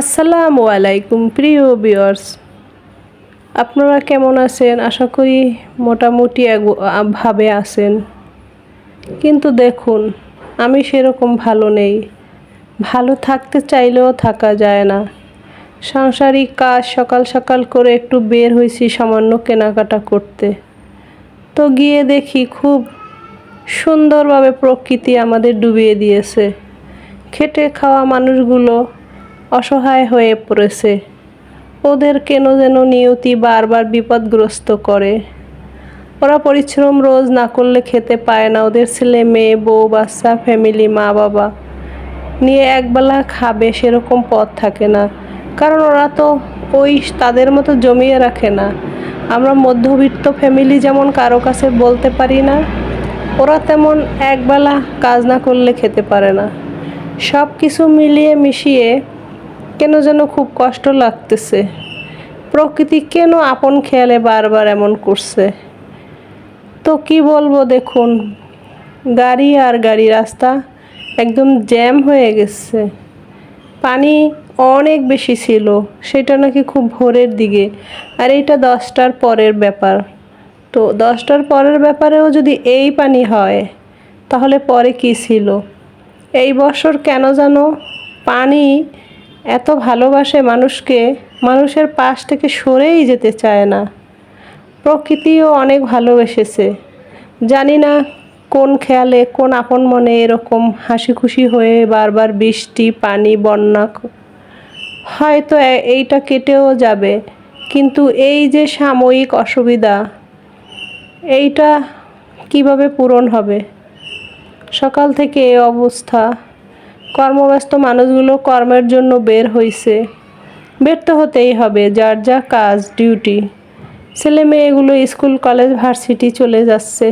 আসসালামু আলাইকুম, প্রিয় বিয়ার্স আপনারা কেমন আছেন? আশা করি মোটামুটি ভাবে আছেন। কিন্তু দেখুন, আমি সেরকম ভালো নেই। ভালো থাকতে চাইলেও থাকা যায় না। সাংসারিক কাজ সকাল সকাল করে একটু বের হয়েছি সামান্য কেনাকাটা করতে। তো গিয়ে দেখি খুব সুন্দরভাবে প্রকৃতি আমাদের ডুবিয়ে দিয়েছে। খেটে খাওয়া মানুষগুলো অসহায় হয়ে পড়েছে। ওদের কেন যেন নিয়তি বারবার বিপদগ্রস্ত করে। ওরা পরিশ্রম রোজ না করলে খেতে পায় না। ওদের ছেলে, মেয়ে, বউ, বাচ্চা, ফ্যামিলি, মা, বাবা নিয়ে একবেলা খাবে সেরকম পথ থাকে না। কারণ ওরা তো ওই তাদের মতো জমিয়ে রাখে না। আমরা মধ্যবিত্ত ফ্যামিলি যেমন কারও কাছে বলতে পারি না, ওরা তেমন একবেলা কাজ না করলে খেতে পারে না। সব কিছু মিলিয়ে মিশিয়ে কেন যেন খুব কষ্ট লাগতেছে। প্রকৃতি কেন আপন খেয়ালে বারবার এমন করছে? তো কি বলব দেখুন, গাড়ি আর গাড়ি রাস্তা একদম জ্যাম হয়ে গেছে। পানি অনেক বেশি ছিল, সেটা নাকি খুব ভোরের দিকে। আর এইটা দশটার পরের ব্যাপার। তো দশটার পরের ব্যাপারেও যদি এই পানি হয়, তাহলে পরে কি ছিল? এই বছর কেন যেন পানি এত ভালোবাসে মানুষকে, মানুষের পাশ থেকে সরেই যেতে চায় না। প্রকৃতিও অনেক ভালোবেসেছে। জানি না কোন খেয়ালে, কোন আপন মনে এরকম হাসি খুশি হয়ে বারবার বৃষ্টি, পানি, বন্যা হয়তো এইটা কেটেও যাবে। কিন্তু এই যে সাময়িক অসুবিধা, এইটা কীভাবে পূরণ হবে? সকাল থেকে এই অবস্থা। কর্মব্যস্ত মানুষগুলো কর্মের জন্য বের হয়েছে বের তো হতেই হবে, যার যা কাজ, ডিউটি। ছেলে মেয়েগুলো স্কুল, কলেজ, ভার্সিটি চলে যাচ্ছে।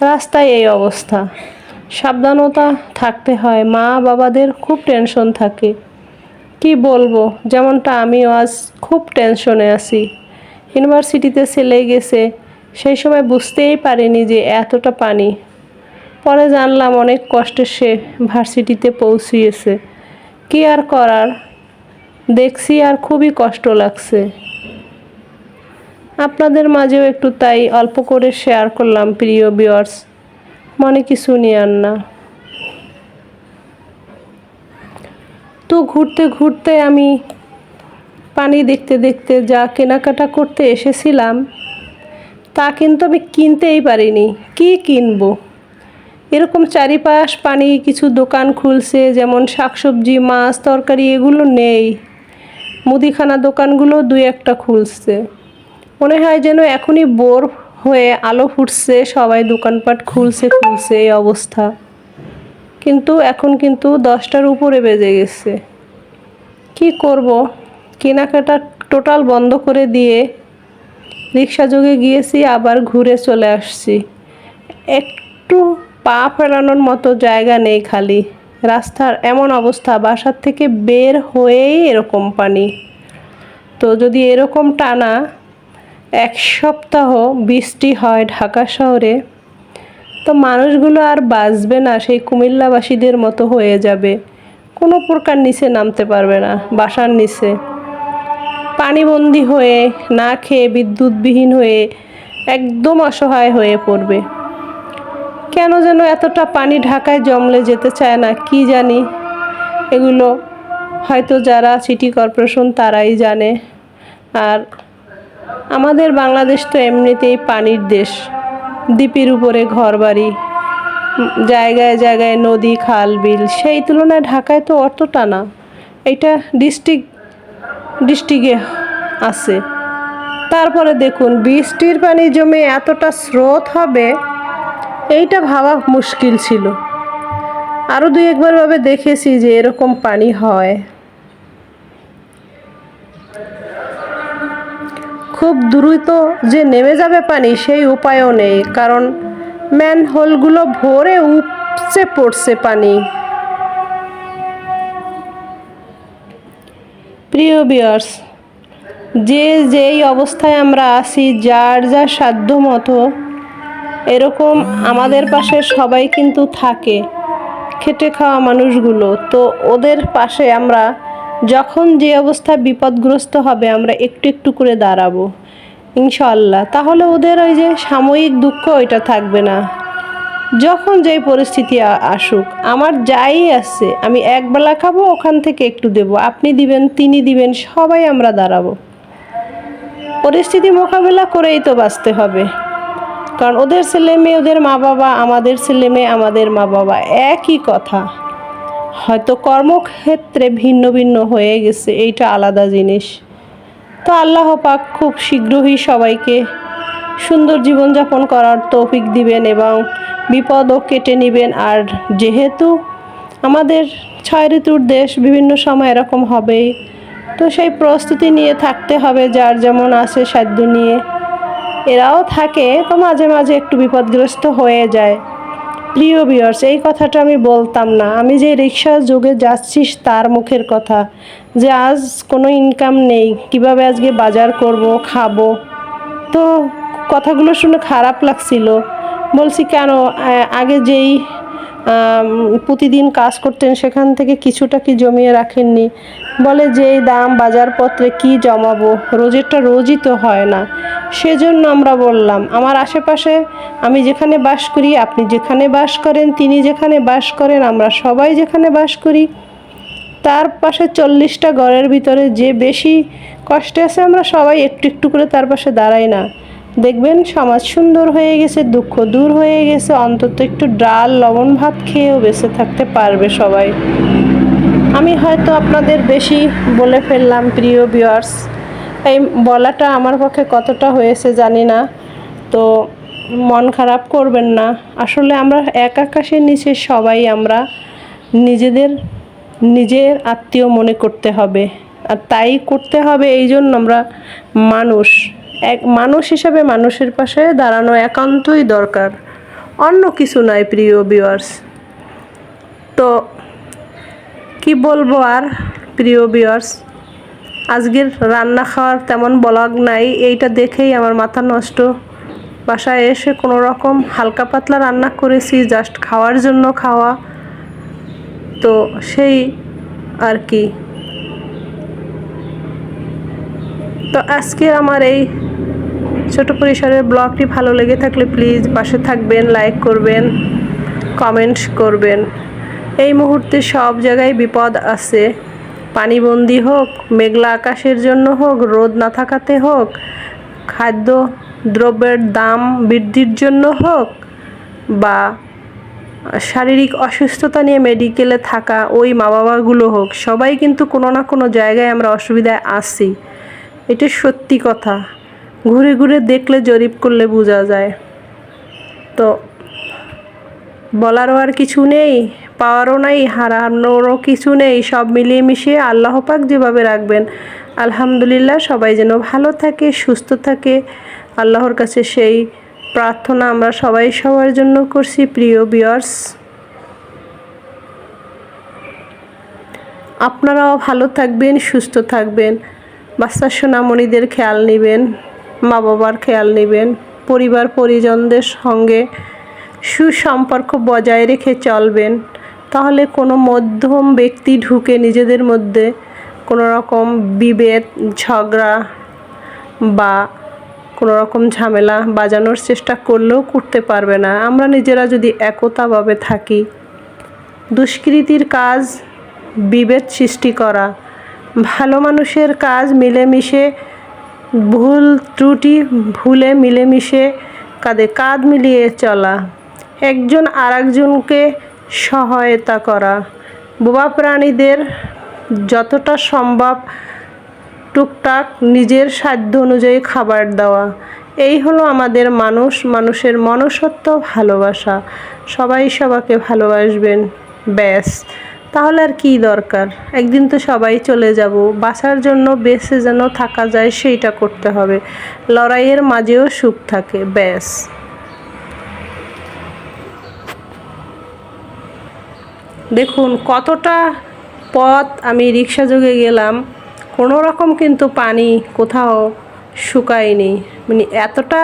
রাস্তায় এই অবস্থা। সাবধানতা থাকতে হয় মা বাবাদের খুব টেনশন থাকে। কি বলব, যেমনটা আমিও আজ খুব টেনশনে আছি। ইউনিভার্সিটিতে ছেলে গেছে, সেই সময় বুঝতেই পারিনি যে এতটা পানি। পরে জানলাম অনেক কষ্টে সে ভার্সিটিতে পৌঁছিয়েছে। কি আর করার? দেখছি আর খুবই কষ্ট লাগছে। আপনাদের মাঝেও একটু তাই অল্প করে শেয়ার করলাম, প্রিয় বিয়ার্স মনে কিছু নিয়ান না। তো ঘুরতে ঘুরতে আমি পানি দেখতে দেখতে যা কেনাকাটা করতে এসেছিলাম, তা কিন্তু আমি কিনতেই পারিনি। কি কিনবো? এরকম চারিপাশ পানি, কিছু দোকান খুলছে, যেমন শাকসবজি, মাছ, তরকারি, এগুলো নেই। মুদিখানা দোকানগুলো দুই একটা খুলছে। মনে হয় যেন এখনই বোর হয়ে আলো ফুটছে, সবাই দোকানপাট খুলছে খুলছে এই অবস্থা। কিন্তু এখন কিন্তু দশটার উপরে বেজে গেছে। কি করব? কেনাকাটা টোটাল বন্ধ করে দিয়ে রিক্সা যোগে গিয়েছি, আবার ঘুরে চলে আসছি। একটু পা ফেরানোর মতো জায়গা নেই খালি। রাস্তার এমন অবস্থা, বাসার থেকে বের হয়েই এরকম পানি। তো যদি এরকম টানা এক সপ্তাহ বৃষ্টি হয় ঢাকা শহরে, তো মানুষগুলো আর বাঁচবে না, সেই কুমিল্লাবাসীদের মতো হয়ে যাবে। কোনো প্রকার নিচে নামতে পারবে না, বাসার নিচে। পানিবন্দি হয়ে, না খেয়ে, বিদ্যুৎবিহীন হয়ে, একদম অসহায় হয়ে পড়বে। কেন যেন এতটা পানি ঢাকায় জমলে যেতে চায় না, কি জানি? এগুলো হয়তো যারা সিটি কর্পোরেশন তারাই জানে। আর আমাদের বাংলাদেশ তো এমনিতেই পানির দেশ। দ্বীপের উপরে ঘরবাড়ি, জায়গায় জায়গায় নদী, খাল, বিল, সেই তুলনায় ঢাকায় তো অতটা না। এটা ডিস্ট্রিক্ট ডিস্ট্রিক্টে আছে। তারপরে দেখুন, বৃষ্টির পানি জমে এতটা স্রোত হবে এইটা ভাবা মুশকিল ছিল। আরও দুই একবার ভাবে দেখেছি যে এরকম পানি হয়। খুব দ্রুত যে নেমে যাবে পানি, সেই উপায়ও নেই, কারণ ম্যান হোলগুলো ভরে উপচে পড়ছে পানি। প্রিয় বিয়ার্স যে যেই অবস্থায় আমরা আছি, যার যা সাধ্য মতো এরকম আমাদের পাশে সবাই কিন্তু থাকে। খেটে খাওয়া মানুষগুলো। তো ওদের পাশে আমরা যখন যে অবস্থা বিপদগ্রস্ত হবে, আমরা একটু একটু করে দাঁড়াবো। ইনশাল্লাহ তাহলে ওদের ওই যে সাময়িক দুঃখ ওইটা থাকবে না। যখন যেই পরিস্থিতি আসুক। আমার যাই আছে, আমি একবেলা খাব, ওখান থেকে একটু দেব। আপনি দিবেন, তিনি দিবেন, সবাই আমরা দাঁড়াবো। পরিস্থিতি মোকাবেলা করেই তো বাঁচতে হবে। কারণ ওদের ছেলে মেয়ে, ওদের মা বাবা, আমাদের ছেলে মেয়ে, আমাদের মা বাবা একই কথা। হয়তো কর্মক্ষেত্রে ভিন্ন ভিন্ন হয়ে গেছে, এইটা আলাদা জিনিস। তো আল্লাহ পাক খুব শীঘ্রই সবাইকে সুন্দর জীবনযাপন করার তৌফিক দিবেন এবং বিপদও কেটে নেবেন। আর যেহেতু আমাদের ছয় ঋতুর দেশ বিভিন্ন সময় এরকম হবেই তো সেই প্রস্তুতি নিয়ে থাকতে হবে, যার যেমন আছে সাধ্য নিয়ে। এরাও থাকে তো মাঝে মাঝে একটু বিপদগ্রস্ত হয়ে যায়। প্রিয় বিয়ার্স এই কথাটা আমি বলতাম না। আমি যে রিক্সা যুগে যাচ্ছিস তার মুখের কথা যে আজ কোনো ইনকাম নেই, কীভাবে আজকে বাজার করব, খাব? তো কথাগুলো শুনে খারাপ লাগছিল। বলছি, কেন? আগে যেই প্রতিদিন কাজ করতেন, সেখান থেকে কিছুটা কি জমিয়ে রাখেননি। বলে যে, এই দাম বাজারপত্রে কি জমাবো? রোজেরটা রোজই তো হয় না। সেজন্য আমরা বললাম, আমার আশেপাশে আমি যেখানে বাস করি, আপনি যেখানে বাস করেন, তিনি যেখানে বাস করেন, আমরা সবাই যেখানে বাস করি। তার পাশে চল্লিশটা ঘরের ভিতরে যে বেশি কষ্টে আছে, আমরা সবাই একটু একটু করে তার পাশে দাঁড়াই না। দেখবেন সমাজ সুন্দর হয়ে গেছে, দুঃখ দূর হয়ে গেছে, অন্তত একটু ডাল, লবণ ভাত খেয়েও বেঁচে থাকতে পারবে সবাই। আমি হয়তো আপনাদের বেশি বলে ফেললাম, প্রিয় ভিউয়ার্স এই বলাটা আমার পক্ষে কতটা হয়েছে জানি না, তো মন খারাপ করবেন না। আসলে আমরা এক আকাশের নিচে সবাই আমরা নিজেদের, নিজের আত্মীয় মনে করতে হবে। আর তাই করতে হবে, এই জন্য আমরা মানুষ। এক মানুষ হিসাবে মানুষের পাশে দাঁড়ানো একান্তই দরকার। অন্য কিছু নয় প্রিয় ভিউয়ার্স তো কি বলব আর, প্রিয় ভিউয়ার্স আজকের রান্না খাওয়ার তেমন ব্লগ নাই, এইটা দেখেই আমার মাথা নষ্ট। বাসায় এসে কোনো রকম হালকা পাতলা রান্না করেছি জাস্ট খাওয়ার জন্য খাওয়া। তো সেই আর কি। তো আজকে আমার এই ছোট পরিসরের ব্লগটি ভালো লেগে থাকলে প্লিজ পাশে থাকবেন লাইক করবেন কমেন্ট করবেন। এই মুহূর্তে সব জায়গায় বিপদ আছে। পানিবন্দি হোক, মেঘলা আকাশের জন্য হোক, রোদ না থাকাতে হোক, খাদ্য দ্রব্যের দাম বৃদ্ধির জন্য হোক, বা শারীরিক অসুস্থতা নিয়ে মেডিকেলে থাকা ওই মা বাবাগুলো হোক, সবাই কিন্তু কোনো না কোনো জায়গায় আমরা অসুবিধায় আসি এটা সত্যি কথা। ঘুরে ঘুরে দেখলে জরিপ করলে বোঝা যায়। তো বলারও আর কিছু নেই, পাওয়ারও নাই, হারানোরও কিছু নেই, সব মিলিয়ে মিশিয়ে আল্লাহ পাক যেভাবে রাখবেন, আলহামদুলিল্লাহ সবাই যেন ভালো থাকে, সুস্থ থাকে। আল্লাহর কাছে সেই প্রার্থনা আমরা সবাই সবার জন্য করছি, প্রিয় বিয়ার্স আপনারাও ভালো থাকবেন, সুস্থ থাকবেন, বাচ্চা সোনামণিদের খেয়াল নেবেন। মা বাবার খেয়াল নেবেন। পরিবার পরিজনদের সঙ্গে সুসম্পর্ক বজায় রেখে চলবেন। তাহলে কোনো মধ্যম ব্যক্তি ঢুকে নিজেদের মধ্যে কোনো রকম বিভেদ, ঝগড়া বা কোনো রকম ঝামেলা বাজানোর চেষ্টা করলেও করতে পারবে না। আমরা নিজেরা যদি একতাভাবে থাকি, দুষ্কৃতির কাজ, বিভেদ সৃষ্টি করা, ভালো মানুষের কাজ মিলেমিশে ভুল ত্রুটি, ভুলে মিলেমিশে কাঁধে কাঁধ মিলিয়ে চলা। একজন আরেকজনকে সহায়তা করা। বোবা প্রাণীদের যতটা সম্ভব টুকটাক নিজের সাধ্য অনুযায়ী খাবার দেওয়া। এই হলো আমাদের মানুষ, মানুষের মনুষ্যত্ব ভালোবাসা। সবাই সবাইকে ভালোবাসবেন, ব্যাস। তাহলে আর কি দরকার? একদিন তো সবাই চলে যাব। বাসার জন্য বেসে যেন থাকা যায় সেইটা করতে হবে। লড়াইয়ের মাঝেও সুখ থাকে, ব্যাস। দেখুন, কতটা পথ আমি রিক্সা যোগে গেলাম কোনো রকম কিন্তু পানি কোথাও শুকায়নি। মানে এতটা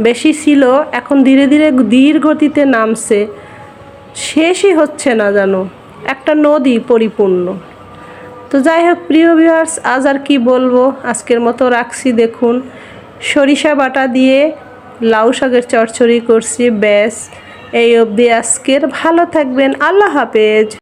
বেশি ছিল, এখন ধীরে ধীরে ধীর গতিতে নামছে। শেষই হচ্ছে না জানো একটা নদী পরিপূর্ণ। তো যাই হোক প্রিয় ভিউয়ার্স আজ আর কি বলব? আজকের মতো রাখছি, দেখুন। সরিষা বাটা দিয়ে লাউ শাকের চচ্চড়ি করছি, ব্যাস। এই অবধি আজকের। ভালো থাকবেন। আল্লাহ হাফেজ।